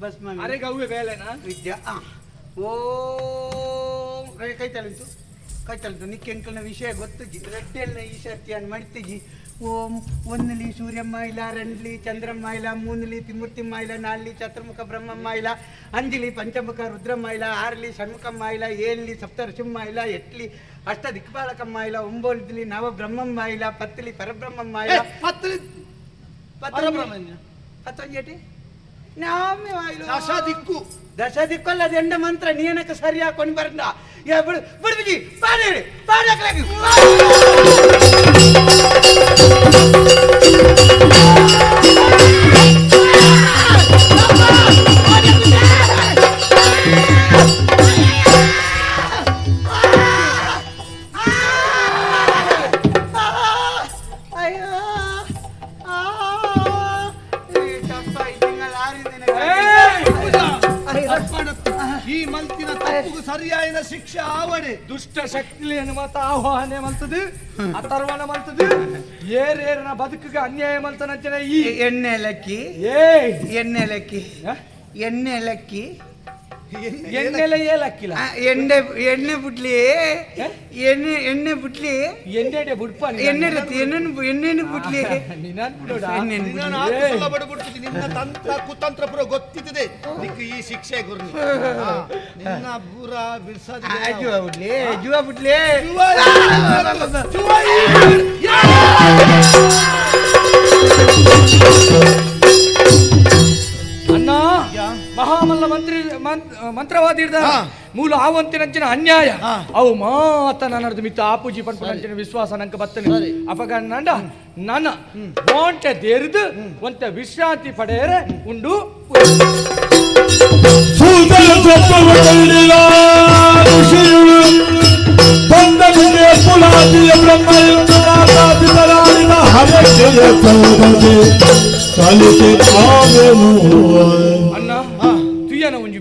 ಭಸ್ಮ ಅರೆ ಗವ್ವೆ ಬೇಲೆನಾ? ವಿದ್ಯಾ ಆ. ಓ ಕೈ ಕೈ ತಲಿಂತು. ಕೈ ವಿಷಯ ಗೊತ್ತಿಜ್ಜಿ ರೆಡ್ಡೆಲ್ನ ಈ ಸರ್ತಿಯನ್ನು ಮಾಡ್ತಿಜಿ ಓಂ ಒಂದ್ಲಿ ಸೂರ್ಯಮ್ಮ ಇಲ್ಲ ರಂಡ್ಲಿ ಚಂದ್ರಮ್ಮ ಇಲ್ಲ ಮೂನ್ಲಿ ತಿಮ್ಮುರ್ತಿಮ್ಮ ಇಲ್ಲ ನಾಲ್ಲಿ ಚತುರ್ಮುಖ ಬ್ರಹ್ಮಮ್ಮ ಇಲ್ಲ ಅಂಜಲಿ ಪಂಚಮುಖ ರುದ್ರಮ್ಮ ಇಲ್ಲ ಆರ್ಲಿ ಷಣ್ಮುಖಮ್ಮ ಇಲ್ಲ ಏಳ್ಲಿ ಸಪ್ತರ್ಷಿಮ್ಮ ಇಲ್ಲ ಎಟ್ಲಿ ಅಷ್ಟ ದಿಕ್ಪಾಲಕಮ್ಮ ಇಲ್ಲ ಒಂಬೋಲ್ದಲ್ಲಿ ನವ ಬ್ರಹ್ಮಮ್ಮ ಇಲ್ಲ ಪತ್ತಲಿ ಪರಬ್ರಹ್ಮಮ್ಮ ಇಲ್ಲ ಪತ್ಲಿ ಪರಬ್ರಹ್ಮಣ್ಯ. ಹತ್ತೊಂಜೇಟಿ. ದಶ ದಿಕ್ಕು. ದಶ ದಿಕ್ಕಲ್ಲ ಅದು ಎಂಡ ಮಂತ್ರ ನೀನಕ್ಕೆ ಸರಿ ಹಾಕೊಂಡು ಬರಂದ ಯಾ ಬಿಡು ಬಿಡು ಬಿಜಿ ಪಾಡಿ ಪಾಡಿ ಹಾಕ್ಲಾಗಿ ಸರಿಯಾದ ಶಿಕ್ಷೆ ಆವಡೆ ದುಷ್ಟ ಶಕ್ತಿಯನ್ನು ಮತ ಆಹ್ವಾನ ಮಲ್ತದು ಅಥರ್ವಣ ಮಲ್ತದು ಏರೇರನ ಬದುಕಿಗೆ ಅನ್ಯಾಯ ಮಲ್ತನಂಚನೆ ಈ ಎಣ್ಣೆ ಎಣ್ಣೆಲೆ ಏಲಕ್ಕಿಲ್ಲ? ಎಣ್ಣೆ ಎಣ್ಣೆ ಬುಡ್ಲಿ ಎಣ್ಣೆ ಎಣ್ಣೆ ಬುಡ್ಲಿ ಎಣ್ಣೆ ಬುಡ್ಪ ಎಣ್ಣೆ ರತಿ ಎಣ್ಣೆನು ಎಣ್ಣೆನು ಬುಡ್ಲಿ ನಿನ್ನ ತಂತ್ರ ಕುತಂತ್ರ ಪುರ ಗೊತ್ತಿದೆ ನಿಕ್ಕ ಈ ಶಿಕ್ಷೆ ಗುರು ನಿನ್ನ ಬೂರ ಬಿರ್ಸದ ಆ, ಜುವ ಬುಡ್ಲಿ ಜುವ ಬುಡ್ಲಿ ಯಾ? ಮಹಾಮಲ್ಲ ಮಂತ್ರಿ ಮಂತ್ರವಾದಿ ಹಿಡ್ದ. ಮೂಲ ಆವಂತಿನಂಚಿನ ಅನ್ಯಾಯ. ಅವು ಮಾತ ನನ್ನದು ಮಿತ್ತ. ಆಪುಜಿ ಪಂಪಿನ ವಿಶ್ವಾಸ ನಂಗೆ ಬತ್ತನೆ. ಅಪಗಂಡ ನನ್ನ ಬಾಂಟೆ ದೇರಿದು ಒಂತ ವಿಶ್ರಾಂತಿ ಪಡೆಯರೆ ಉಂಡು. ತತ್ವಗಳಿಲ್ಲ ಋಷಿಗಳು ಬಂದ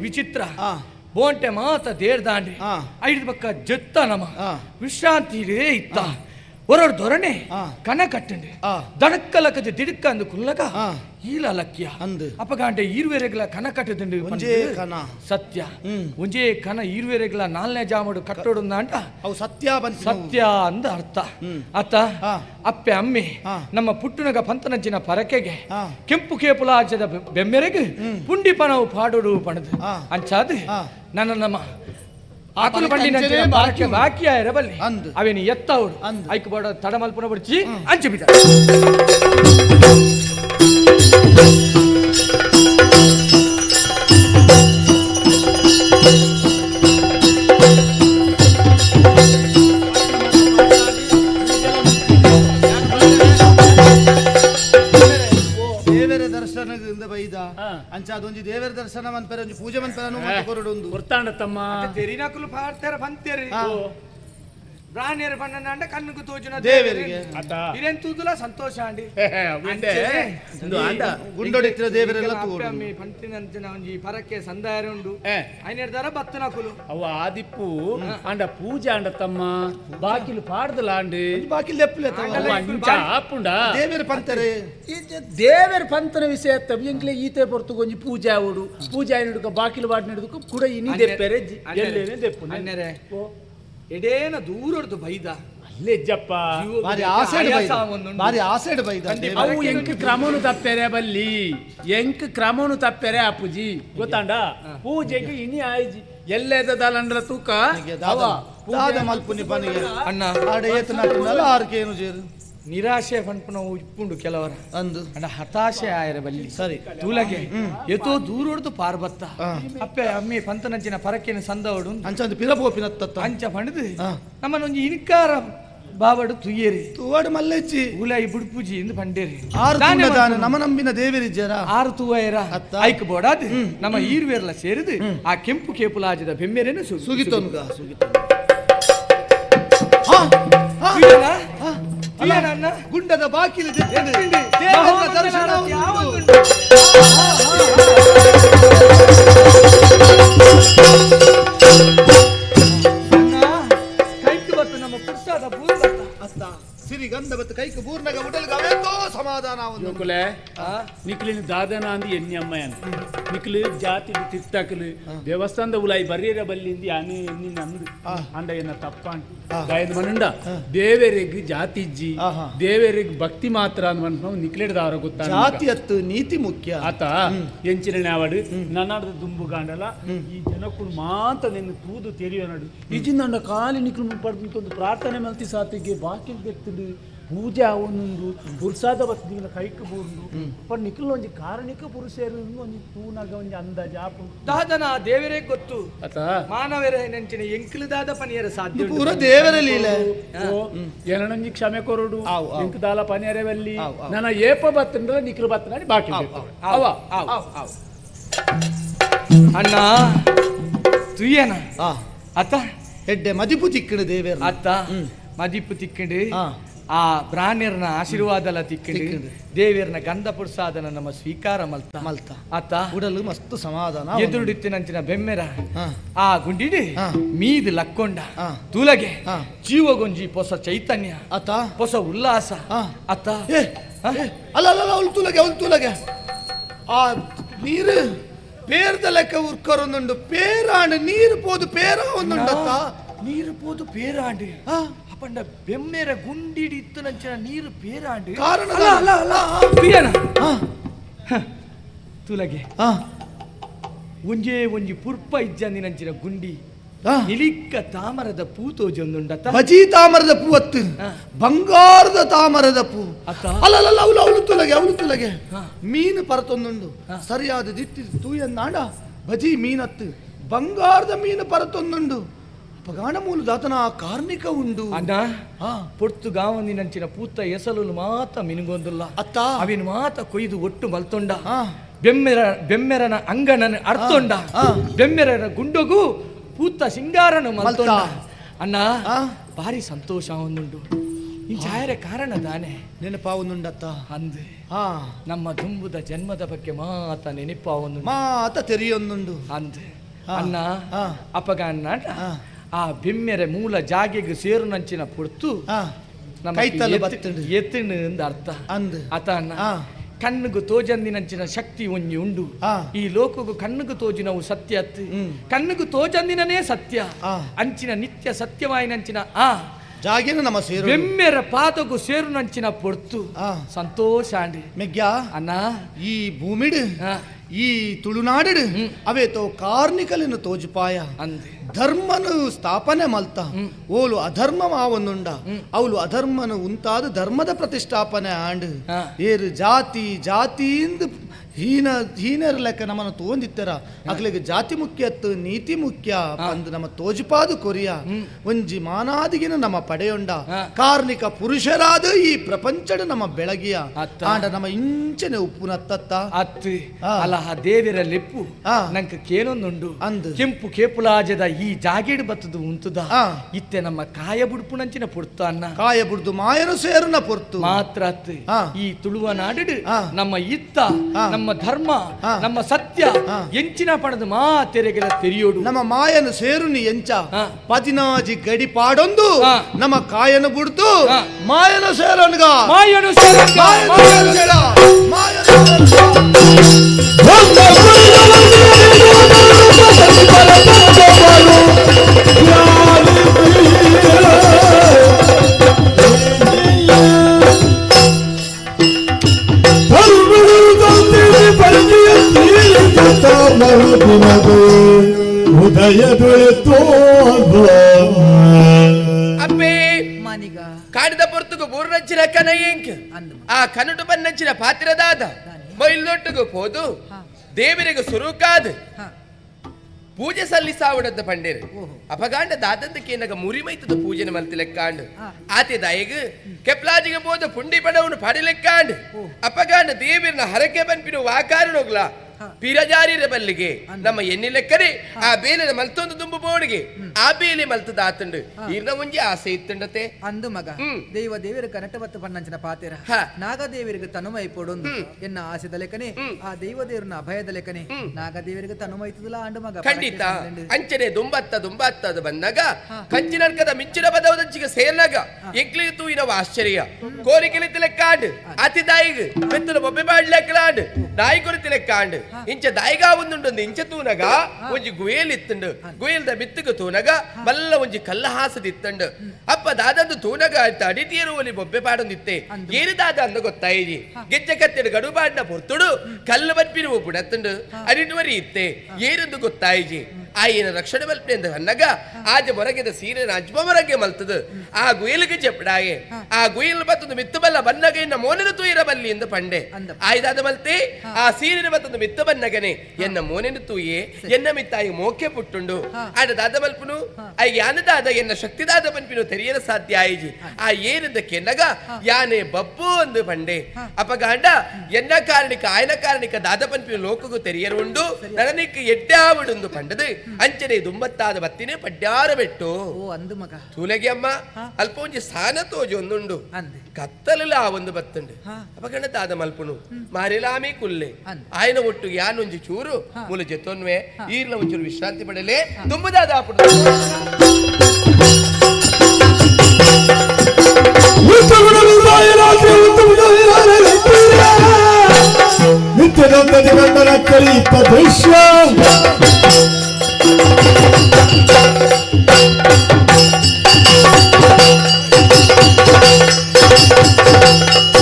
ವಿಚಿತ್ರ. ಬೋಂಟೆ ಮಾತ ದೇರ್ದಾಂಡೆ. ಹಾ. ಐದು ಪಕ್ಕ ಜತ್ತ ನಮ. ವಿಶ್ರಾಂತಿ ವಿಶ್ರಾಂತಿ ಇತ್ತ. ಹಾ. ಕನ ಕಟ್ಟಂಡೆ ಹಾ. ದಡಕ್ಕಲಕದ ದಿಡಕ್ಕ ಅಂದು ಕುಲ್ಲಕ. ಈಲ ಲಕ್ಯ ಅಂದು. ಅಪಗಾಂಡೆ ಈರುವೆರೆಗಳ ಕನ ಕಟ್ಟದಂಡು ಒಂಜೇ ಕನ. ಸತ್ಯ. ಒಂಜೇ ಕನ ಈರುವೆರೆಗಳ ನಾಲ್ನೇ ಜಾಮಡು ಕಟ್ಟೋಡು ಅಂಟ ಅವು ಸತ್ಯ ಬಂದ ಸತ್ಯ ಅಂದ ಅರ್ಥ. ಅತ್ತ. ಅಪ್ಪೆ ಅಮ್ಮಿ. ನಮ್ಮ ಪುಟ್ಟನಗ ಪಂತನಂಚಿನ ಪರಕೆಗೆ. ಕೆಂಪು ಕೇಪುಲಾಚದ ಬೆಮ್ಮೆರೆಗೆ ಪುಂಡಿ ಪಣವು ಪಾಡೋಡು ಪಣದು ಹಾ. ನನ್ನ ನಮ್ಮ ಆಕಲು ಪರಕೆ ಬಂಡಿನ ಅಂಚನೆ ಬಾಕಿ ಬಾಕಿ ಉಂಟು. ಬಾಕಿ ಆಯರಬಲ್ಲಿ ಅಂದು. ಅವೇನು ಎತ್ತವಡು ಅಂದು. ಐಕ್ ಬಾಡ ತಡಮಲ್ಪನ ಬಡ್ಚಿ ಅಂಚೆ ಬಿದ್ದ ಅದೊಂದು ದೇವರ ದರ್ಶನ ಮನ್ಪೆರ ಒಂಜಿ ಪೂಜೆ ಮನ್ಪೆರ ಕೊರಡು ಒಂದು. ಗೊತ್ತಾಂಡ ತಮ್ಮ. ತೆರಿನಕಲು ಪಾಡ್ತಾರ ಬಂತೇರಿ. ಹಾ. ಪ್ರಾಣಿಯರ ಬಣ್ಣ ಅಂಡ ಕಣ್ಣುಗು ತೋಜುನ ದೇವರಿಗೆ. ಆತ ಇರೇನ್ ತೂದುಲ ಸಂತೋಷ ಅಂಡಿ ಉಂಡೆ ಇಂದು ಆಂಡ ಗುಂಡೊಡಿತ್ತಿರ ದೇವರೆಲ್ಲ ಅಪ್ಪೆ ತೂಡು ಅಮ್ಮಿ ಪಂತಿನಂಚಿನ ಒಂಜಿ ಪರಕ್ಕೆ ಸಂದಾಯ ಉಂಡು ಏ, ಐನೆರ್ದಾರ ಬತ್ತನಕುಲು ಅವ ಆದಿಪ್ಪು ಆಂಡ ಪೂಜೆ ಆಂಡ ತಮ್ಮ ಬಾಕಿಲು ಪಾಡ್ದಲ ಆಂಡು ಬಾಕಿ ಲೆಪ್ಪಲೆ ಅವ ಅಂಚ ಆಪುಂಡ ದೇವರ ಪಂತರೆ ದೇವರ ಪಂತನ ವಿಷಯ ತಬ್ಯಂಕ್ಲೆ ಈತೆ ಹೊರ್ತು ಕೊಂಜಿ ಪೂಜೆ ಆವಡು ಪೂಜೆ ಆಯ್ನಡುಕ ಬಾಕಿಲು ಬಾಡ್ ನಡುಕ ಕೂಡ ಇನಿ ದೆಪ್ಪೆರೆ ಜಿ- ಎಲ್ಲೇನೆ ದೆಪ್ಪು ಅನ್ನೆರೆ ಎಡೇನ ದೂರದ್ದು ಬೈದ. ಅಲ್ಲೇ ಜಪ್ಪ ಬಾರಿ ಆಸೆಡ್ ಆಯಾಸ ಬೈದ. ಬಾರಿ ಆಸೆಡ್ ಬೈದ ಅವು ಎಂಕ್ ಕ್ರಮನು ತಪ್ಪೆರೆ ಬಲ್ಲಿ. ಎಂಕ್ ಕ್ರಮನು ತಪ್ಪೆರೆ ಅಪ್ಪುಜಿ. ಗೊತ್ತಾಂಡ? ಪೂಜೆಗೆ ಇನಿ ಆಯ್ಜಿ. ಎಲ್ಲೆದಲಂಡ್ರ ತೂಕ? ಅವ. ದಾದ ಮಲ್ಪುನಿ ಬನಿಗೆ ಅಣ್ಣ. ಆಡ ಏತು ಆರ್ಕೇನು ಜೇರು ನಿರಾಶೆ ಪಂಪನ ಇಪ್ಪುಂಡು ಕೆಲವರ. ಅಂದು. ಅಣ್ಣ ಹತಾಶೆ ಆಯರ ಬಲ್ಲಿ ಸರಿ. ತೂಲಗೆ. ಎತೋ ಹೊಡೆದು ಪಾರ್ಬತ್ತ ಹಾ. ಅಪ್ಪೆ ಅಮ್ಮಿ ಪಂತನಂಚಿನ ಪರಕ್ಕೆನ ಸಂದವಡು. ಅಂಚ ಒಂದು ಪಿರಪೋಪಿನ ತತ್ತ ಅಂಚ ಪಂಡದು ನಮ್ಮನ್ನು ಒಂದು ಇನ್ಕಾರ ಬಾವಡು ತುಯ್ಯೇರಿ. ತೂವಾಡು ಮಲ್ಲೆಚ್ಚಿ. ಉಲಾಯಿ ಬುಡ್ಪುಜಿ ಎಂದು ಪಂಡೇರಿ. ಆರು ದಾನೆ ನಮ ನಂಬಿನ ದೇವರಿಜ್ಜರ ಆರು ತೂವೈರ. ಅತ್ತ. ಐಕ್ ಬೋಡಾದ್. ನಮ್ಮ ಈರ್ವೇರ್ಲ ಸೇರಿದು ಆ ಕೆಂಪು ಕೇಪುಲಾಜದ ಹಾ. ಹಾ. ಸುಗಿತೋನ್ಗ ತುಯ್ಯನ? ತುಯ್ಯನ ಗುಂಡದ ಬಾಕಿಲು ದರ್ಶನ ಕೈಕ್ ಬತ್ತು ನಮ್ಮ ಪುಸ್ತದ ಪೂರ್ವ ಅತ್ತ ಸಿರಿ ಗಂಧ ಬತ್ತು ಕೈಕ ಬೂರ್ನಗ ಉಡಲ್ಗ ಯೋಕುಲೆ ಆ? ನಿಕ್ಲಿನ ದಾದನ ಅಂದಿ ಎನ್ನಿ ಅಮ್ಮಯ್ಯನ ನಿಕ್ಲು ಜಾತಿ ತಿರ್ತಕಲು ದೇವಸ್ಥಾನದ ಉಲಾಯಿ ಬರೀರ ಬಲ್ಲಿಂದಿ ಅನಿ ಎನ್ನಿ ನಂದು. ಅಂಡ ಏನ ತಪ್ಪ ಗಾಯದ ಮನಂಡ. ದೇವರಿಗೆ ಜಾತಿ ಇಜ್ಜಿ. ಆಹಾ. ದೇವರಿಗೆ ಭಕ್ತಿ ಮಾತ್ರ ಅಂತ ನಿಕ್ಲಿಡ್ದವರ ಗೊತ್ತಾ ಜಾತಿ ಅತ್ತು ನೀತಿ ಮುಖ್ಯ. ಆತ ಎಂಚಿನ ನಾವಡು ನನ್ನಡ ದುಂಬು ಗಾಂಡಲ ಈ ಜನಕ್ಕೂ ಮಾತ್ರ ನಿನ್ನ ತೂದು ತೆರಿಯೋ ನಡು. ಇಜಿಂದ ಕಾಲಿ ನಿಕ್ಲು ಪಡ್ದು ಒಂದು ಪ್ರಾರ್ಥನೆ ಮಲ್ತಿ ಸಾತಿಗೆ ಬಾಕಿ ಬೆತ್ತದು ಪೂಜೆ ಅವನೊಂದು ಪುರುಷಾದ ಬತ್ತಿನ ಕೈಕ್ ಬೋರ್ದು. ಪಡ್ ನಿಖಿಲ್ ಒಂಜಿ ಕಾರಣಿಕ ಪುರುಷರು ಒಂಜಿ ತೂನಗ ಒಂಜಿ ಅಂದ ಜಾಪ ದಾದನ ದೇವರೇ ಗೊತ್ತು. ಮಾನವರ ನೆಂಚಿನ ಎಂಕಿಲದಾದ ಪನಿಯರ ಸಾಧ್ಯ. ಪೂರ ದೇವರ ಲೀಲೆ. ಏನೊಂಜಿ ಕ್ಷಮೆ ಕೊರಡು. ಎಂಕದಾಲ ಆವ್. ಇಂಕ್ ದಾಲ ಪನಿಯರವಲ್ಲಿ. ಆವ್, ಆವ್. ನನ್ನ ಏಪ ಬತ್ತಂದ್ರೆ ನಿಕ್ಲು ಬತ್ತನಾಡಿ ಬಾಕಿ. ಅವ? ಅಣ್ಣ ತುಯ್ಯನ ಅತ್ತ? ಎಡ್ಡೆ ಮದಿಪು ತಿಕ್ಕಣ ದೇವೇರ ಅತ್ತ? ಮದಿಪು ತಿಕ್ಕಂಡು ಆ. ಆಶೀರ್ವಾದ ಆಶೀರ್ವಾದಲ ತಿಕ್ಕಂಡು. ದೇವಿಯರ್ನ ಗಂಧ ಪುರುಸಾದ ನಮ್ಮ ಸ್ವೀಕಾರ ಮಲ್ತ ಮಲ್ತ ಅತ್ತ ಉಡಲು ಮಸ್ತ್ ಸಮಾಧಾನ ಎದುರುಡಿತ್ತಿನಂಚಿನ ಬೆಮ್ಮೆರ ಹಾ. ಆ ಗುಂಡಿಡಿ ಹಾ. ಮೀದ್ ಲಕ್ಕೊಂಡ ಹಾ. ತೂಲಗೆ ಹಾ. ಜೀವಗೊಂಜಿ ಹೊಸ ಚೈತನ್ಯ ಆತ ಹೊಸ ಉಲ್ಲಾಸ ಹಾ. ಹಾ? ಅಲ್ಲ ಅಲ್ಲ ಅವಳು ತುಲಗೆ ಅವಳು ತುಲಗೆ ಆ ನೀರು ಪೇರ್ದ ಲೆಕ್ಕ ಉರ್ಕರೊಂದುಂಡು ಪೇರಾಂಡ್ ನೀರು ಪೋದು ಪೇರ ಒಂದುಂಡತ್ತ ನೀರು ಪೋದು ಪೇರಾಂಡಿ ಆ, ಅಪ್ಪಂಡ ಬೆಮ್ಮೆರ ಗುಂಡಿಡಿ ಇತ್ತನಂಚಿನ ನೀರು ಬೇರಾಡಿ. ಕಾರಣ ಆ, ತುಲಗೆ. ಒಂಜೇ ಒಂಜಿ ಪುರ್ಪ ಇಜ್ಜಂದಿನಂಚಿನ ಗುಂಡಿ. ಇಲಿಕ್ಕ ನಿಲಿಕ್ಕ ತಾಮರದ ತೋಜೊಂದುಂಡ ಬಜಿ ತಾಮರದ ಪೂ ಅತ್ತು. ಬಂಗಾರದ ತಾಮರದ ಪೂ. ಅತ್ತ. ಅಲ್ಲ ಅಲ್ಲ, ಅಲ್ಲ ಅವಳು ಅವಳು ತುಲಗೆ ಅವಳು ತುಲಗೆ. ಹಾ. ಮೀನು ಪರತೊಂದುಂಡು. ಹಾ. ಸರಿಯಾದ ದಿತ್ತಿ ತೂಯನ್ನಾಡ ಬಜಿ ಮೀನತ್ತು. ಬಂಗಾರದ ಮೀನು ಪರತೊಂದುಂಡು. ಪಗಾಣ ಮೂಲ ದಾತನ ಕಾರ್ಣಿಕ ಉಂಡು. ಅಣ್ಣ ಆ, ಪೊರ್ತುಗಾವಂದಿನಂಚಿನ ಪೂತ ಎಸಲು ಮಾತ ಮಿನುಗೊಂದುಲ್ಲ. ಅತ್ತ. ಅವಿನ ಮಾತ ಕೊಯ್ದು ಒಟ್ಟು ಮಲ್ತೊಂಡ. ಬೆಮ್ಮೆರ ಬೆಮ್ಮೆರನ ಅಂಗಣನ ಅರ್ತೊಂಡ. ಬೆಮ್ಮೆರನ ಗುಂಡೊಗು ಪೂತ ಸಿಂಗಾರನು ಮಲ್ತೊಂಡ. ಮಲ್ತ. ಅಣ್ಣ ಆ. ಭಾರಿ ಸಂತೋಷ ಒಂದುಂಡು ಈ ಛಾಯರ ಕಾರಣ ತಾನೆ. ನೆನಪಾವುನುಂಡತ್ತ ಅಂದೆ. ಹಾ. ನಮ್ಮ ದುಂಬುದ ಜನ್ಮದ ಬಗ್ಗೆ ಮಾತ ನೆನಪ ಒಂದು ಮಾತ ತೆರೆಯೊಂದುಂಡು. ಅಂದೆ. ಅಣ್ಣ ಆ. ಆ. ಬಿಮ್ಮೆರೆ ಮೂಲ ಜಾಗೆಗೆ ಸೇರು ನಂಚಿನ ಪುಡ್ತು ಹಾ ನಮ್ಮ ಕೈತಲು ಎತ್ತು- ಬತ್ತುಂಡು. ಎತ್ತುಂಡು ಅಂದ ಅರ್ಥ. ಅಂದ್. ಅತ ಕಣ್ಣುಗು ತೋಜಂದಿ ಕಣ್ಣಿಗೂ ತೋಜಂದಿನಂಚಿನ ಶಕ್ತಿ ಒಂಜಿ ಉಂಡು. ಈ ಲೋಕಗು ಕಣ್ಣುಗು ತೋಜಿನವು ಸತ್ಯ ಅತ್ತು. ಕಣ್ಣುಗು ತೋಜಂದಿನೇ ಸತ್ಯ. ಅಂಚಿನ ನಿತ್ಯ ಸತ್ಯವಾಯಿನಂಚಿನ ಆ. ಜಾಗಿನ ನಮ್ಮ ಸೇರು ಬೆಮ್ಮೆರ ಪಾತಗು ಸೇರು ನಂಚಿನ ಪೊರ್ತು. ಆ. ಸಂತೋಷ ಅಂಡಿ ಮೆಗ್ಯ. ಅಣ್ಣ. ಈ ಭೂಮಿಡು ಈ ತುಳುನಾಡು ಅವೇ ತೋ ಕಾರ್ನಿಕಲಿನ ತೋಜುಪಾಯ. ಅಂದೆ. ಧರ್ಮನು ಸ್ಥಾಪನೆ ಮಲ್ತ. ಓಲು ಅಧರ್ಮ ಮಾವನ್ನುಂಡ ಅವಳು ಅಧರ್ಮನು ಉಂತಾದ ಧರ್ಮದ ಪ್ರತಿಷ್ಠಾಪನೆ ಆಂಡ್. ಏರು ಜಾತಿ ಜಾತಿಯಿಂದ ಹೀನ ಹೀನರ ಲೆಕ್ಕ ನಮ್ಮನ್ನು ತೋಂದಿತ್ತರ. ಅಕ್ಲಿಗೆ ಜಾತಿ ಮುಖ್ಯ ಅತ್ತು ನೀತಿ ಮುಖ್ಯ ಅಂದ್ ನಮ್ಮ ತೋಜುಪಾದು ಕೊರಿಯ. ಒಂಜಿ ಮಾನಾದಿಗಿನ ನಮ್ಮ ಪಡೆಯೊಂಡ. ಕಾರ್ಣಿಕ ಪುರುಷರಾದ ಈ ಪ್ರಪಂಚದ ನಮ್ಮ ಬೆಳಗಿಯ. ಅತ್ತ. ಆಂಡ ನಮ್ಮ ಇಂಚನೆ ಉಪ್ಪುನತ್ತತ್ತ ಅತ್ತು. ಅಲಹ ಅಲ್ಲ ಆ ದೇವಿರ ಲಿಪ್ಪು. ನಂಕ ಕೇನೊಂದುಂಡು ಅಂದ್. ಕೆಂಪು ಕೇಪುಲಾಜದ ಈ ಜಾಗೀಡು ಬತ್ತದು ಉಂತುದ. ಇತ್ತೆ ನಮ್ಮ ಕಾಯ ಬುಡ್ಪುಣಂಚಿನ ನಂಚಿನ ಪುಡ್ತ ಅನ್ನ ಕಾಯ ಬುಡ್ದು ಮಾಯನು ಸೇರುನ ಪೊರ್ತು ಮಾತ್ರ ಈ ತುಳುವ ನಾಡಿಡು. ನಮ್ಮ ಇತ್ತ. ನಮ್ಮ ಧರ್ಮ. ನಮ್ಮ ಸತ್ಯ ಎಂಚಿನ ಎಂಚಿನ ಮಾ ತೆರೆಗೆಲ ತೆರೆಯೋಡು ನಮ್ಮ ಮಾಯನು ಸೇರುನಿ ಎಂಚ. ಪದಿನಾಜಿ ಗಡಿ ಪಾಡೊಂದು. ನಮ್ಮ ಕಾಯನು ಬುಡ್ದು. ಮಾಯನ ಸೇರನ್ಗ ಮಾಯನು ಸೇರಂಗ, ಮಾಯನ ಸೇರ, ಮಾಯನು. ಬನ್ನಚ್ಚಿನ ಪಾತ್ರದಾದ ಮೈಲೊಟ್ಟಿಗೂ ಹೋದು ದೇವರಿಗೆ ಸುರುಕಾದ. ಪೂಜೆ ಸಲ್ಲಿಸಾವಡದ ಪಂಡೇರು. ಅಪಗಾಂಡ ದಾದಂತಕ್ಕೆ ನಗ ಮುರಿಮೈತದ ಪೂಜೆನ ಮಲ್ತಿ ಲೆಕ್ಕಾಂಡು. ಆತೆ ದಾಯಿಗ ಕೆಪ್ಲಾಜಿಗೆ ಬೋದ ಪುಂಡಿ ಪಡವನು ಪಡಿ ಲೆಕ್ಕಾಂಡು. ಅಪಗಾಂಡ ದೇವಿರನ ಹರಕೆ ಬನ್ಪಿನ ವಾಕಾರನೋಗ್ಲ. ಪಿರಜಾರಿರ ಬಲ್ಲಿಗೆ ನಮ್ಮ ಎಣ್ಣೆ ಲೆಕ್ಕನೆ ಆ ಬೇಲಿನ ಮಲ್ತೊಂದು ದುಂಬು ಬೋಡಿಗೆ ಆ ಬೇಲಿ ಮಲ್ತದ ಆತಂಡು ಇರ್ನ ಮುಂಜಿ ಆಸೆ ಇತ್ತಂಡತೆ. ಅಂದು ಮಗ ದೇವ ದೈವ ದೇವರ ಕನಟ ಬತ್ತು ಪಣ್ಣಂಚಿನ ಪಾತೆರ. ನಾಗದೇವರಿಗೆ ತನುಮೈ ಪೊಡೊಂದು ಎನ್ನ ಆಸೆದ ಲೆಕ್ಕನೆ ಆ ದೈವ ದೇವರನ್ನ ಅಭಯದ ಲೆಕ್ಕನೆ. ನಾಗದೇವರಿಗೆ ತನುಮೈತದಲ್ಲ ಆಂಡು ಮಗ ಖಂಡಿತ. ಅಂಚನೆ ದುಂಬತ್ತ ದುಂಬತ್ತ ಅದು ಬಂದಾಗ ಕಂಚಿನರ್ಕದ ಮಿಂಚಿನ ಪದವದಂಚಿಗೆ ಸೇರ್ನಾಗ ಎಂಕ್ಲಿಗೆ ತೂಯಿನವ ಆಶ್ಚರ್ಯ. ಕೋರಿಕೆಲಿ ಕಾಂಡ್ ಅತಿ ದಾಯಿಗ್ ಬೆತ್ತಲು ಬೊಬ್ಬೆ ಬಾಡ್ಲೆಕ್ಕಲಾಂಡ್ ದಾಯಿ ಕೊರಿ ತಿಲೆಕ್ಕಾಂಡ್ ಇಂಚ ದಾಯಿಗ ಒಂದು ಇಂಚ ತೂನಗ ಒಂಜಿ ಗುಯಲ್ ಇತ್ತಂಡು. ಗುಯಲ್ದ ಬಿತ್ತಗ ತೂನಗ ಮಲ್ಲ ಒಂಜಿ ಕಲ್ಲ ಹಾಸದಿತ್ತಂಡು ಅಪ್ಪ ದಾದಂದು ತೂನಗ ಅಡಿಟಿಯರು ಒಲಿ ಬೊಬ್ಬೆ ಪಾಡೊಂದಿತ್ತೆ. ಏರಿ ದಾದ ಅಂದ ಗೊತ್ತಾಯಿಜಿ ಗೆಜ್ಜೆ ಕತ್ತೆಡು ಗಡು ಬಾಡ್ನ ಪೊರ್ತುಡು ಕಲ್ಲು ಬನ್ಪಿರುವ ಬುಡತ್ತಂಡು ಅರಿಟುವರಿ ಇತ್ತೆ. ಏರೆಂದು ಗೊತ್ತಾಯಿಜಿ ಆಯಿನ ರಕ್ಷಣೆ ಮಲ್ಪೆ ಎಂದು ಅನ್ನಗ ಆಜ ಮೊರಗೆದ ಸೀರೆ ಅಜ್ಮ ಬೊರಗೆ ಮಲ್ತದ. ಆ ಗುಯಿಲ್ಗೆ ಚೆಪ್ಪಡಾಗೆ ಆ ಗುಯಿಲ್ ಮತ್ತೊಂದು ಮಿತ್ತು ಬಲ್ಲ ಬನ್ನಗ ಇನ್ನ ಮೋನಿನ ತೂಯಿರ ಬಲ್ಲಿ ಎಂದು ಪಂಡೆ. ಆಯ್ದಾದ ಮಲ್ತೆ ಆ ಸೀರಿನ ಮತ್ತೊಂದು ಮಿತ್ತು ಬನ್ನಗನೆ ಎನ್ನ ಮೋನಿನ ತೂಯೆ ಎನ್ನ ಮಿತ್ತಾಯಿ ಮೋಕೆ ಪುಟ್ಟುಂಡು. ಆಡ ದಾದ ಮಲ್ಪುನು ಆ ಯಾನದಾದ ಎನ್ನ ಶಕ್ತಿದಾದ ಮನ್ಪಿನು ತೆರೆಯಲು ಸಾಧ್ಯ ಆಯಿಜಿ. ಆ ಏನಿಂದ ಕೆನ್ನಗ ಯಾನೆ ಬಪ್ಪು ಅಂದು ಪಂಡೆ. ಅಪಗಾಂಡ ಎನ್ನ ಕಾರಣಿಕ ಆಯ್ನ ಕಾರಣಿಕ ದಾದ ಪನ್ಪಿನು ಲೋಕಗೂ ತೆರೆಯರುಂಡು ನನನಿಕ್ ಎಡ್ಡಾವಿಡುಂದು ಪಂಡದು. ಅಂಚನೆ ದುಂಬತ್ತಾದ ಬತ್ತಿನೇ ಪಡ್ಯಾರ ಬೆಟ್ಟು. ಓ ಅಂದು ಮಗ. ತೂಲೆಗೆ ಅಮ್ಮ ಅಲ್ಪ ಒಂಜಿ ಸಾನ ತೋಜು ಒಂದುಂಡು. ಅಂದೆ. ಕತ್ತಲಲ್ಲ ಆ ಒಂದು ಬತ್ತುಂಡು. ಅಪಗಣದಾದ ಮಲ್ಪುನು ಮಾರಿಲಾಮಿ ಕುಲ್ಲೆ. ಆಯನ ಆಯ್ನ ಒಟ್ಟು ಯಾನೊಂಜಿ ಚೂರು. ಮೂಲ ಜೊತ್ತೊನ್ವೆ. ಈರ್ಲ ಒಂಚೂರು ವಿಶ್ರಾಂತಿ ಪಡಲೆ ದುಂಬದಾದ ಆಪುಡು ನಿತ್ಯದಂತ ಜಗತ್ತನ ಕಲಿಯುತ್ತ ದೃಶ್ಯ. Thank you.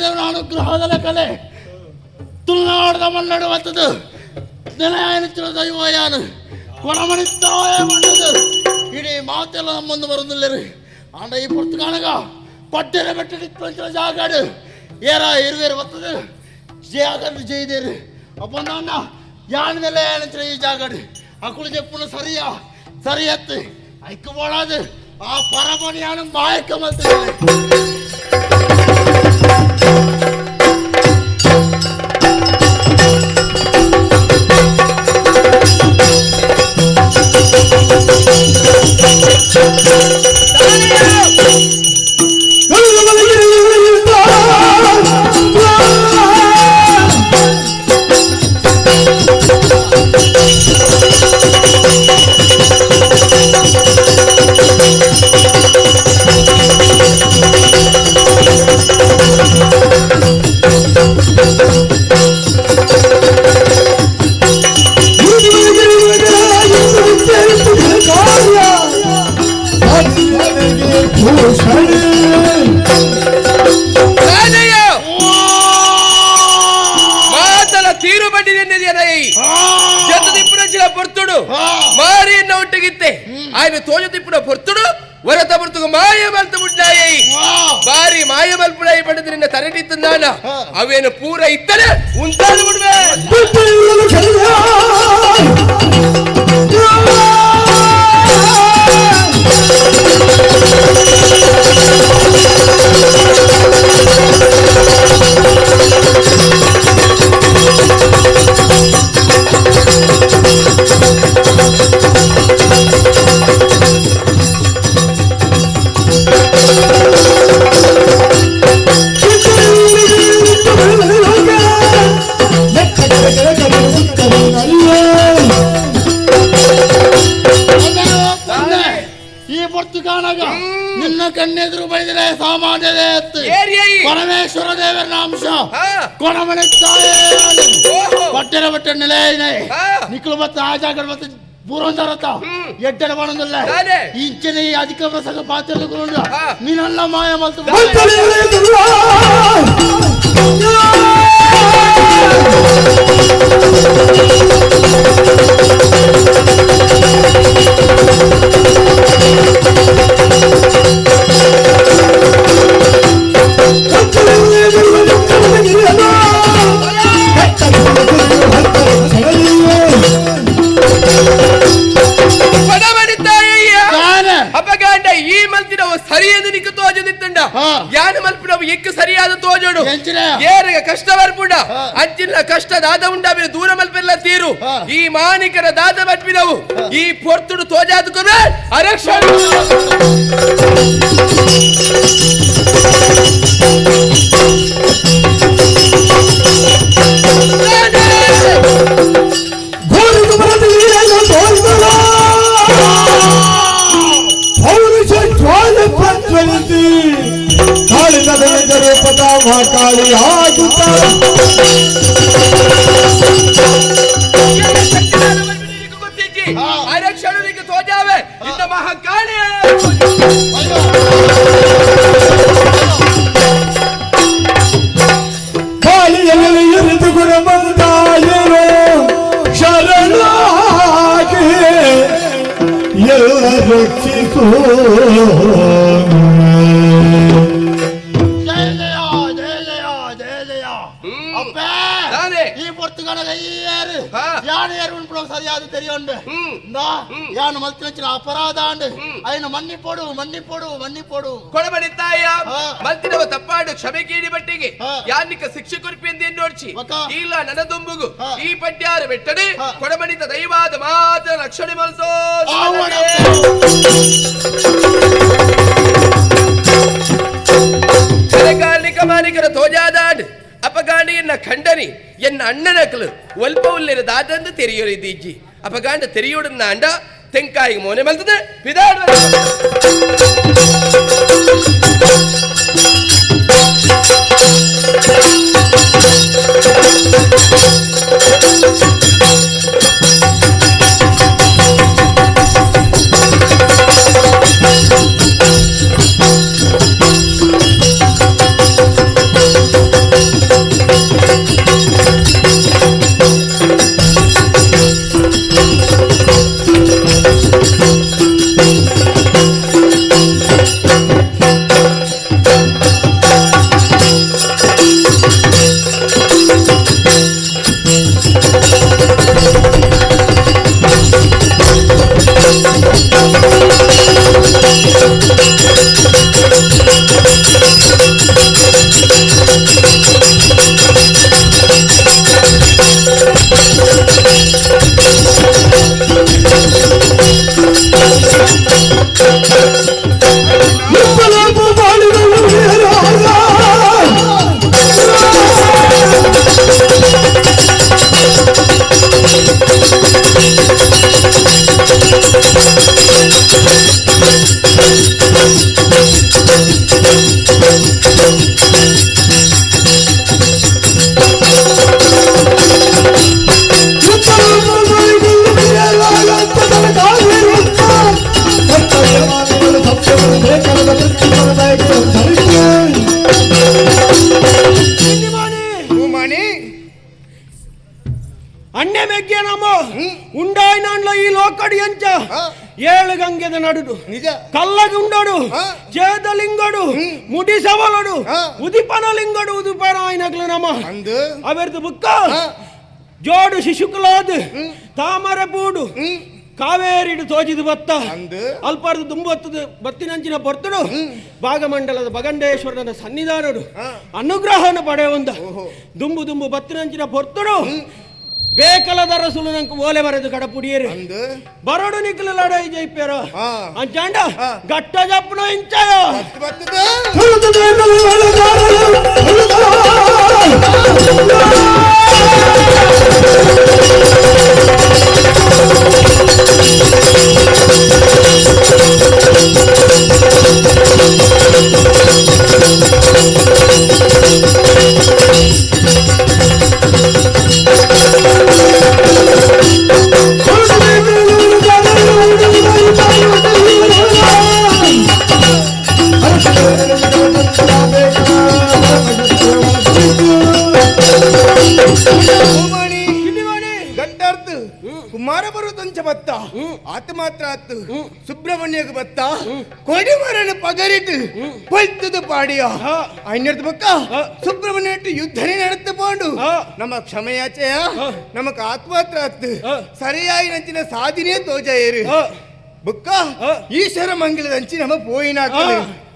ದೇವರ ಅನುಗ್ರಹದ ಕಲೆ. ತುಳುನಾಡದ ಮಣ್ಣಡುವಂಥದ್ದು ನೆಲೆಯಾನಿಸಿರುವ ದೈವ ಯಾರು? ಕೊಡಮಣಿತಾಯ ಮಣ್ಣದು. ಇಡೀ ಮಾತೆಲ್ಲ ನಮ್ಮೊಂದು ಬರುವುದಿಲ್ಲರಿ ಆಂಡ ಈ ಪುರ್ತಕಾಣಗ ಪಟ್ಟೆರೆ ಬೆಟ್ಟಡಿತ್ತು ಜಾಗಾಡು ಏರ ಜಯ ಬರ್ತದೆ ಜಾಗಡ್ ಜೈದೇರಿ ಅಪ್ಪ ನನ್ನ ಯಾನ್ ನೆಲೆ ಏನಿತ್ರ ಈ ಜಾಗಡ್ ಅಕ್ಕಳು ಜಪ್ಪುನ ಸರಿಯ? ಸರಿ ಎತ್ತು. ಐಕ್ಕಬೋಳಾದು ಆ ಪರಮಣಿಯನ್ನು ಮಾಯಕ್ಕ ಮತ್ತೆ ನಿಕ್ಲು ಮತ್ತೆ ಆಜಾಗಡ್ ಮತ್ತೆ ಪೂರ್ವಂತರತ್ತ ಎಡ್ಡಡ ಬಣದಲ್ಲ ನಾನೇ. ಇಂಚನೆ ಈ ಅಧಿಕ ಪ್ರಸಂಗ ಪಾತ್ರ ಹಾ. ನೀನಲ್ಲ ಮಾಯ ಮಲ್ತು ಪಡಬಡಿತಾಯ್ಯ ತೀರು ಹಾ. ಈ ಮಾನಿಕರ ದಾದ ಮಲ್ಪಿನವು ಈ ಪೊರ್ತುಡು ತೋಜಾದು ಕೊನೆ ಅರಕ್ಷಣ ಕಾಳಿದ ರೂಪದ ಮಹಾಕಾಳಿ ಅಯ್ಯನ ಮನ್ನಿಪೋಡು ಪೋಡು ಮಣ್ಣಿ ಪೋಡು ತಾಯ. ಮಲ್ತಿನವ ತಪ್ಪಾಡು ಕ್ಷಮೆ ಕೇಳಿ ಬಟ್ಟಿಗೆ. ಯಾನಿಕ ಶಿಕ್ಷೆ ಕುರಿಪಿ ಎಂದೇ ಎನ್ನೋಡ್ಚಿ ಒಕ್ಕ. ಇಲ್ಲ ನನ್ನ ದುಂಬುಗು ಈ ಪಡ್ಯಾರ ಬೆಟ್ಟಡೆ ಹಾ. ಕೊಡಬಡಿತ ದೈವಾದ ಮಾತ್ರ ರಕ್ಷಣೆ ಮಲ್ಸೋ ಕಲೆಗಾಲಿಕ ಮಾಲಿಕರ ತೋಜಾದಾಡ್ ಅಪಗಾಂಡಿಯನ್ನ ಖಂಡನಿ ಎನ್ನ ಅಣ್ಣನಕಲು ಒಲ್ಪ ಉಲ್ಲಿರ ದಾದಂದು ತೆರೆಯೋರಿದ್ದೀಜ್ಜಿ ಅಪಗಾಂಡ ತೆರೆಯೋಡನ್ನ ಅಂಡ ತೆಂಕಾಯಿಗೆ ಮೋನೆ ಮಲ್ತದೆ ಪಿದಾಡ್ ಏಳು నడుడు నిజ ಹಾ. ಉದಿಪನ ಲಿಂಗಡು ಉದಿಪನ ಆಯ್ನಗ್ಲು ನಮ್ಮ ಅಂದು. ಅವೆರ್ದು ಬುಕ್ಕ. ಜೋಡು ಶಿಶುಕುಲಾದ. ತಾಮರೆ ಪೂಡು ಹ್ಮ್. ಕಾವೇರಿಡು ತೋಜಿದು ಬತ್ತ. ಅಂದು. ಅಲ್ಪಾರ್ದು ದುಂಬತ್ತದ ಬತ್ತಿನಂಚಿನ ಬರ್ತಡು ಭಾಗಮಂಡಲದ ಭಗಂಡೇಶ್ವರನ ಸನ್ನಿಧಾನಡು. ಅನುಗ್ರಹವನ್ನು ಪಡೆಯುವಂದ. ದುಂಬು ದುಂಬು ಬತ್ತಿನಂಚಿನ ಬರ್ತಡು ಬೇಕಲದ ರಸುಲು ನಂಗೆ ಓಲೆ ಬರೆದು ಕಡ ಪುಡಿಯರು ಬರೋಡು ನಿಖಲ ಲಡೈ ಜೈಪ್ಯಾರ. ಅಂಚಾಂಡ. ಗಟ್ಟ ಜಪ್ಪನ ಇಂಚಾಯ ಪಗರಿಟ್ಟು ಪಲ್ತದ ಪಾಡಿಯ? ಐನರ್ದ ಬಕ್ಕ ಸುಬ್ರಹ್ಮಣ್ಯ ಯುದ್ಧನೇ ನಡೆತ ಪಾಂಡು. ನಮ್ಮ ಕ್ಷಮೆಯಾಚೆಯ ನಮಕ್ ಆತ್ಮಹತ್ರ ಆತು. ಸರಿಯಾಗಿ ನಂಚಿನ ಸಾಧಿನೇ ತೋಜ ಏರು ಬುಕ್ಕ? ಈಶ್ವರ ಮಂಗಲದ ಅಂಚಿ ನಮ್ಮ ಪೋಯಿನ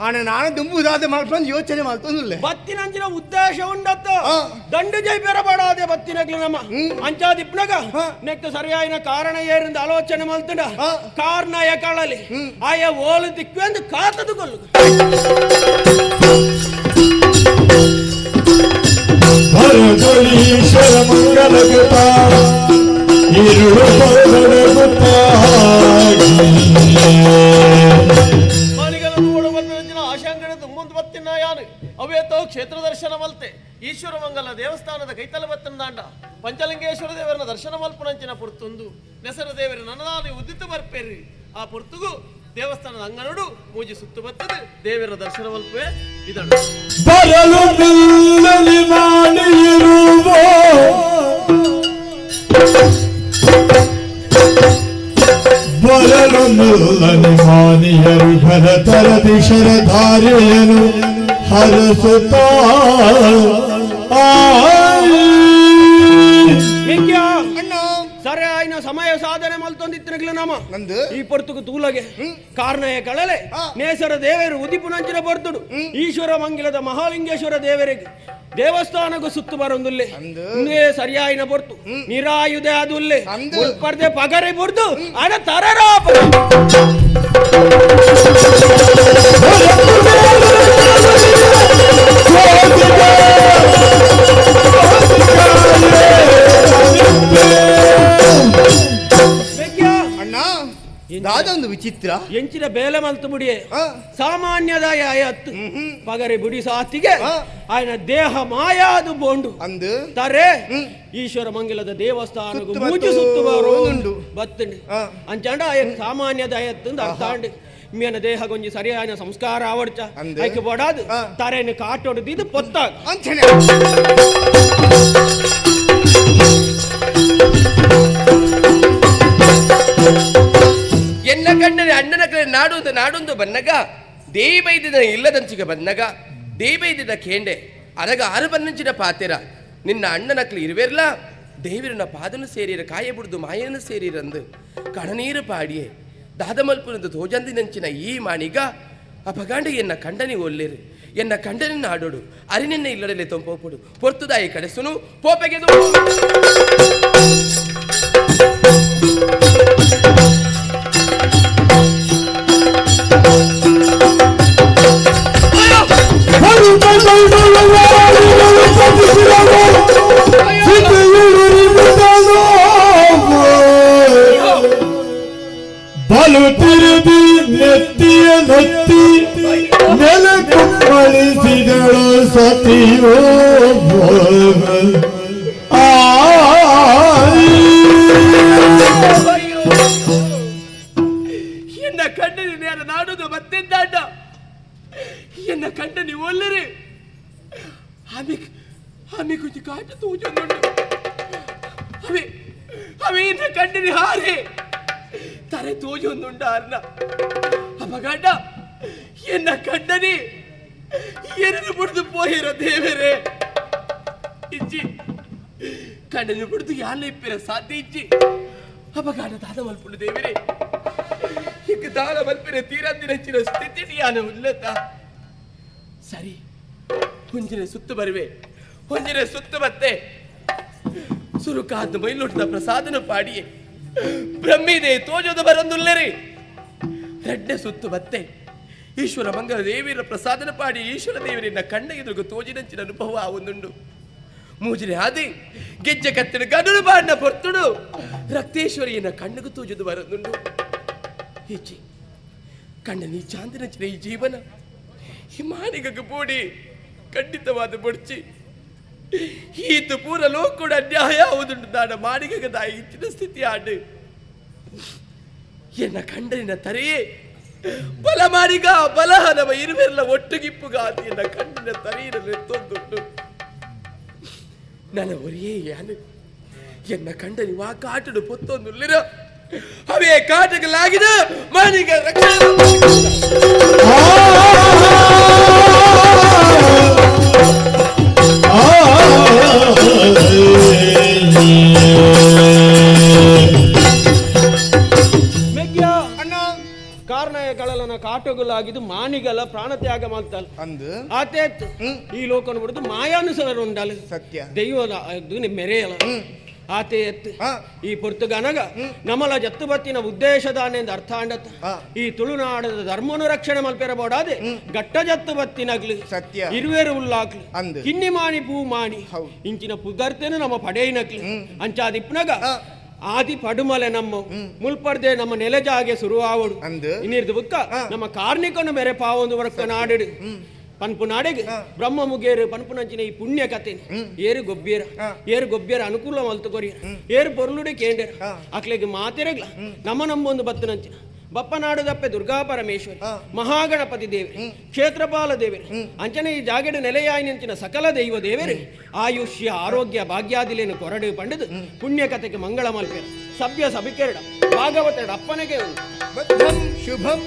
ಆನ ನಾನು ದುಂಬುದಾದ ಮಾಡ್ಕೊಂಡು ಯೋಚನೆ ಮಾಡ್ತಂದಿಲ್ಲ. ಬತ್ತಿನಂಚಿನ ಉದ್ದೇಶ ಉಂಡತ್ತ. ಹಾ. ದಂಡು ಜೈಪೇರ ಬಾಡಾದೆ ಬತ್ತಿನಗ್ಲು ನಮ್ಮ ನೆಕ್ಕ ನೆಕ್ಸ್ಟ್ ಸರಿಯಾಯಿನ ಕಾರಣ ಏರಿಂದ ಆಲೋಚನೆ ಮಾಡ್ತಂಡ. ಹಾ. ಕಾರಣ ಯಾಕಳಲಿ ಆಯ ಓಲು ದಿಕ್ಕು ಎಂದು ಕಾತದು ಕೊಲ್ಲು ಮಂಗಲಗುತ್ತ ഇരുಳು ಪರಗುತ್ತ ಮಾಲಿಗಲ ನೋಡ ಬಂದಿನ ಆಶಾಂಗಣದ ಮುಂದೆ ಬತ್ತಿನ ಯಾನು ಅವೇತೋ ಕ್ಷೇತ್ರ ದರ್ಶನ ಮಲ್ತೆ ಈಶ್ವರ ಮಂಗಲ ದೇವಸ್ಥಾನದ ಕೈತಲ ಬತ್ತನ ದಾಂಡ ಪಂಚಲಿಂಗೇಶ್ವರ ದೇವರನ ದರ್ಶನ ಮಲ್ಪನಂಚಿನ ಪುರ್ತುಂದು ನೆಸರು ದೇವರ ನನ್ನದಾನಿ ಉದ್ದಿತ್ತು ಬರ್ಪೇರಿ ಆ ಪುರ್ತುಗು ದೇವಸ್ಥಾನದ ಅಂಗನಡು ಮೂಜಿ ಸುತ್ತು ಬತ್ತದು ದೇವರ ದರ್ಶನ ಮಲ್ಪೆ ಇದಳು ಬರಲು ನಿಲ್ಲಲಿ ಬರಲು ಮಾನಿಯರು ಭರತರ ದಿಶರ ದಿಶರಧಾರೆಯನು ಹರಸುತ್ತ. ಮಿಕ್ಯ ನಂದು? ಈ ಪೊರ್ತುಕು ತೂಲಗೆ. ಕಾರಣ ಕಳಲೆ. ನೇಸರ ದೇವರು ಉದಿಪುನಂಚಿನ ಬರ್ತುಡು ಈಶ್ವರ ಮಂಗಿಲದ ಮಹಾಲಿಂಗೇಶ್ವರ ದೇವರಿಗೆ. ದೇವಸ್ಥಾನಕ್ಕೆ ಸುತ್ತು ಬರೊಂದುಲ್ಲೆ. ಅಂದು. ಇಂದೇ ಸರಿಯಾಯಿನ ಬರ್ತು ನಿರಾಯುಧೆ ಅದುಲ್ಲೆ ಅಂದು. ಪರ್ದೆ ಪಗರೆ ಬರ್ದು ಅದ ತರರ ಅದೊಂದು ವಿಚಿತ್ರ. ಎಂಚಿನ ಬೇಲೆ ಮಲ್ತು ಬುಡಿಯ ಸಾಮಾನ್ಯದಾಯ ಪಗರೆ ಬುಡಿ ಸಾತಿಗೆ ಆಯ್ನ ದೇಹ ಮಾಯಾದು ಬೋಂಡು. ಅಂದು. ತರೆ ಈಶ್ವರ ಮಂಗಲದ ದೇವಸ್ಥಾನ ಮೂಜು ಸುತ್ತು ಅಂಚಾಂಡ ಆಯ ಸಾಮಾನ್ಯದ ಆಯತ್ತಂದು ಅರ್ಥಾಂಡು ಮಿಯನ ದೇಹ ಗೊಂಜಿ ಸರಿಯಾದ ಸಂಸ್ಕಾರ ಆವಡ್ಚ. ಐಕೆ ಬಡಾದು. ತರೇನು ಕಾಟೊಡ್ದು ಇದು ಪೊತ್ತ ಅಂಚನೆ. ಕಂಡರೆ ಅಣ್ಣನ ಕಡೆ ನಾಡುವುದು ನಾಡೊಂದು ಬನ್ನಗ ದೇವೈದಿನ ಇಲ್ಲದಂಚಿಗೆ ಬನ್ನಗ ದೇವೈದಿನ ಕೇಂಡೆ, ಅರಗ ಆರು ಬನ್ನಂಚಿನ ಪಾತೆರ. ನಿನ್ನ ಅಣ್ಣನಕ್ಲು ಇರುವೆರ್ಲ? ದೇವಿರನ ಪಾದನು ಸೇರಿರ ಕಾಯಬುಡ್ದು ಮಾಯನು ಸೇರಿರಂದು. ಕಣನೀರು ಪಾಡಿಯೇ. ದಾದಮಲ್ಪುನದು ತೋಜಂದಿನಂಚಿನ ಈ ಮಾಣಿಗ, ಅಪಗಾಂಡ ಎನ್ನ ಕಂಡನಿ ಒಲ್ಲೇರು. ಎನ್ನ ಕಂಡನಿ ಆಡೋಡು ಅರಿನೆನ್ನ ಇಲ್ಲಡಲೆ ತೊಂಪೋಪುಡು. ಪೊರ್ತುದಾಯಿ ಕಡೆಸುನು ಪೋಪೆಗೆ என்ன ಕಂಡನೆ ಎರಿದು ಬಿಡ್ದು ಪೋಯಿರ ದೇವರೇ ಇಜ್ಜಿ ಕಂಡನೆ ಬಿಡ್ದು ಯಾನೆ ಇಪ್ಪಿರ ಸಾಧ್ಯ ಇಜ್ಜಿ ಅಪಗಾಡ ದಾದ ಮಲ್ಪುಂಡು ದೇವರೇ ಈಗ ದಾದ ಮಲ್ಪಿರ ತೀರಾ ದಿನಚ್ಚಿನ ಸ್ಥಿತಿ ಯಾನೆ ಉಲ್ಲತ ಸರಿ ಹುಂಜಿನ ಸುತ್ತು ಬರುವೆ ಹುಂಜಿನ ಸುತ್ತು ಬತ್ತೆ ಸುರುಕಾದ ಮೈಲೊಟ್ಟದ ಪ್ರಸಾದನ ಪಾಡಿಯೇ ಬ್ರಹ್ಮಿದೆ ತೋಜೋದ ಬರಂದುಲ್ಲರಿ ரெட்ட சுத்து வத்தேன் ಈಶ್ವರ ಮಂಗಲ ದೇವಿಯರ ಪ್ರಸಾದನ ಪಾಡಿ ಈಶ್ವರ ದೇವರನ್ನ ಕಣ್ಣ ಎದುರುಗು ತೋಜಿನಂಚಿನ ಅನುಭವ ಒಂದುಂಡು ಮೂಜಿನ ಆದಿ, ಗೆಜ್ಜೆ ಕತ್ತಿನ ಗಡುಡು ಬಾಡಿನ ಪೊರ್ತುಡು ರಕ್ತೇಶ್ವರಿಯನ್ನ ಕಣ್ಣಗು ತೋಜದು ಬರದುಂಡು ಈಚಿ ಕಣ್ಣ ನೀ ಚಾಂದಿನಂಚಿನ ಈ ಜೀವನ ಈ ಬೋಡಿ, ಖಂಡಿತವಾದ ಬೊಡ್ಚಿ. ಈತು ಪೂರ ಲೋಕೂಡ ಅನ್ಯಾಯ ಆವುದುಂಡು ನಾಡ ಮಾಡಿಗದ ಇಚ್ಚಿನ ಸ್ಥಿತಿ ಆಡು ಎನ್ನ ಕಂಡನಿನ ತರೆಯೇ ಬಲ ಮಾರಿಗ ಬಲಹ ನಮ ಇರುವೆಲ್ಲ ಒಟ್ಟುಗಿಪ್ಪುಗ ಅದು ಎನ್ನ ಕಣ್ಣಿನ ತರೆಯಿನಲ್ಲಿ ಎತ್ತೊಂದುಂಡು ನನ್ನ ಒರಿಯೇ ಯಾನು ಎನ್ನ ಕಂಡನಿ ವಾ ಕಾಟುಡು ಪೊತ್ತೊಂದುಲ್ಲಿರ ಅವೇ ಕಾಟಗಳಾಗಿದ ಮಾನಿಗ ರಕ್ಷಣೆ ಮೆಗ್ಯ ಕಳಲನ ಕಾಟಗುಲಾಗಿದ್ದು ಮಾನಿಗಲ ಪ್ರಾಣತ್ಯಾಗ ಮಾಡ್ತಲ್ ಅಂದು ಆತೇತ್ ಈ ಲೋಕನ ಬಿಡುದು ಮಾಯಾನುಸಾರ ಉಂಡಲ್ ಸತ್ಯ. ದೈವದ ಇದು ಮೆರೆಯಲ ಆತೆ ಎತ್ತು. ಈ ಪುರ್ತುಗನಗ ನಮಲ ಜತ್ತು ಬತ್ತಿನ ಉದ್ದೇಶದಾನೆಂದು ಅರ್ಥ ಅಂಡತ ಈ ತುಳುನಾಡದ ಧರ್ಮನು ರಕ್ಷಣೆ ಮಲ್ಪೆರಬೋಡಾದೆ. ಗಟ್ಟ ಜತ್ತು ಬತ್ತಿನಗ್ಲು ಸತ್ಯ. ಇರುವೆರು ಉಲ್ಲಾಕ್ಲು ಅಂದ್. ಕಿನ್ನಿ ಮಾಣಿ ಪೂ ಮಾಣಿ. ಇಂಚಿನ ಪುಗರ್ತೇನು ನಮ್ಮ ಪಡೆಯಿನಕ್ಲು ಅಂಚಾದಿಪ್ನಗ ಆದಿ ಪಡುಮಲೆ ನಮ್ಮ ಮುಲ್ಪರ್ದೆ ನಮ್ಮ ನೆಲೆ ಜಾಗೆ ಶುರುವಾವಡು ಅಂದು. ಇನ್ನಿರ್ದು ಬುಕ್ಕ ನಮ್ಮ ಕಾರ್ಣಿಕನು ಬೆರೆ ಪಾವೊಂದು ವರ್ಕ ನಾಡಿಡು. ಪನ್ಪು ನಾಡೆಗೆ ಬ್ರಹ್ಮ ಮುಗೇರು ಪನ್ಪುನಂಚಿನ ಈ ಪುಣ್ಯ ಕತೆ ಏರು ಗೊಬ್ಬೇರ ಏರು ಗೊಬ್ಬೇರ ಅನುಕೂಲ ಮಲ್ತು ಕೊರಿಯರ ಏರು ಪೊರ್ಲುಡೆ ಕೇಂದ್ರ ಅಕ್ಲೆಗೆ ಮಾತೆರಗ್ಲ. ನಮ್ಮ ನಮ್ಮೊಂದು ಬತ್ತು ನಂಚಿನ ಬಪ್ಪನಾಡು ದಪ್ಪೆ ದುರ್ಗಾ ಪರಮೇಶ್ವರಿ ಮಹಾಗಣಪತಿ ದೇವರಿ ಕ್ಷೇತ್ರಪಾಲ ದೇವರಿ ಅಂಚನೆ ಈ ಜಾಗಡು ನೆಲೆಯಾಯಿ ನಿಂಚಿನ ಸಕಲ ದೈವ ದೇವರಿ ಆಯುಷ್ಯ ಆರೋಗ್ಯ ಭಾಗ್ಯಾದಿಲೇನು ಕೊರಡು ಪಂಡಿದು ಪುಣ್ಯ ಕಥೆಗೆ ಮಂಗಳ ಮಲ್ಪೆ ಸಭ್ಯ ಸಭಿಕೆರಡ ಭಾಗವತೆರಡ ಅಪ್ಪನೆಗೆ ಶುಭಂ